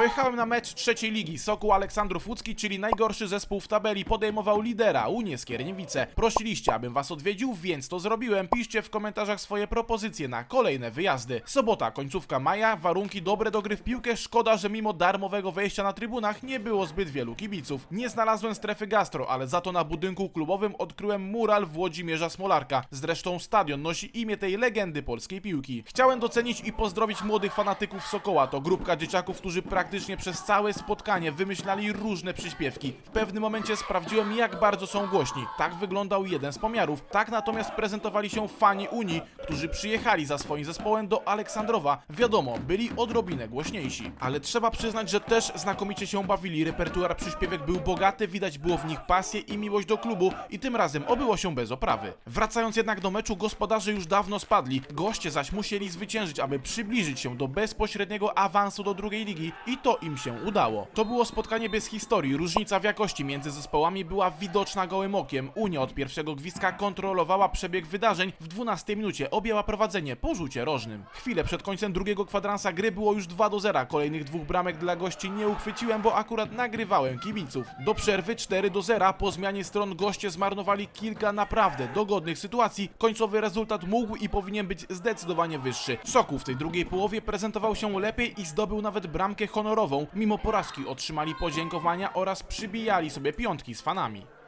Pojechałem na mecz trzeciej ligi. Sokół Aleksandrów Łódzki, czyli najgorszy zespół w tabeli, podejmował lidera Unię Skierniewice. Prosiliście, abym was odwiedził, więc to zrobiłem. Piszcie w komentarzach swoje propozycje na kolejne wyjazdy. Sobota, końcówka maja, warunki dobre do gry w piłkę. Szkoda, że mimo darmowego wejścia na trybunach nie było zbyt wielu kibiców. Nie znalazłem strefy gastro, ale za to na budynku klubowym odkryłem mural Włodzimierza Smolarka. Zresztą stadion nosi imię tej legendy polskiej piłki. Chciałem docenić i pozdrowić młodych fanatyków Sokoła. To grupka dzieciaków, którzy praktycznie przez całe spotkanie wymyślali różne przyśpiewki. W pewnym momencie sprawdziłem, jak bardzo są głośni. Tak wyglądał jeden z pomiarów. Tak natomiast prezentowali się fani Unii, którzy przyjechali za swoim zespołem do Aleksandrowa. Wiadomo, byli odrobinę głośniejsi. Ale trzeba przyznać, że też znakomicie się bawili. Repertuar przyśpiewek był bogaty, widać było w nich pasję i miłość do klubu i tym razem obyło się bez oprawy. Wracając jednak do meczu, gospodarze już dawno spadli. Goście zaś musieli zwyciężyć, aby przybliżyć się do bezpośredniego awansu do drugiej ligi i to im się udało. To było spotkanie bez historii. Różnica w jakości między zespołami była widoczna gołym okiem. Unia od pierwszego gwizdka kontrolowała przebieg wydarzeń. W 12 minucie objęła prowadzenie po rzucie rożnym. Chwilę przed końcem drugiego kwadransa gry było już 2 do 0. Kolejnych dwóch bramek dla gości nie uchwyciłem, bo akurat nagrywałem kibiców. Do przerwy 4 do 0. Po zmianie stron goście zmarnowali kilka naprawdę dogodnych sytuacji. Końcowy rezultat mógł i powinien być zdecydowanie wyższy. Sokół w tej drugiej połowie prezentował się lepiej i zdobył nawet bramkę honorową. Mimo porażki otrzymali podziękowania oraz przybijali sobie piątki z fanami.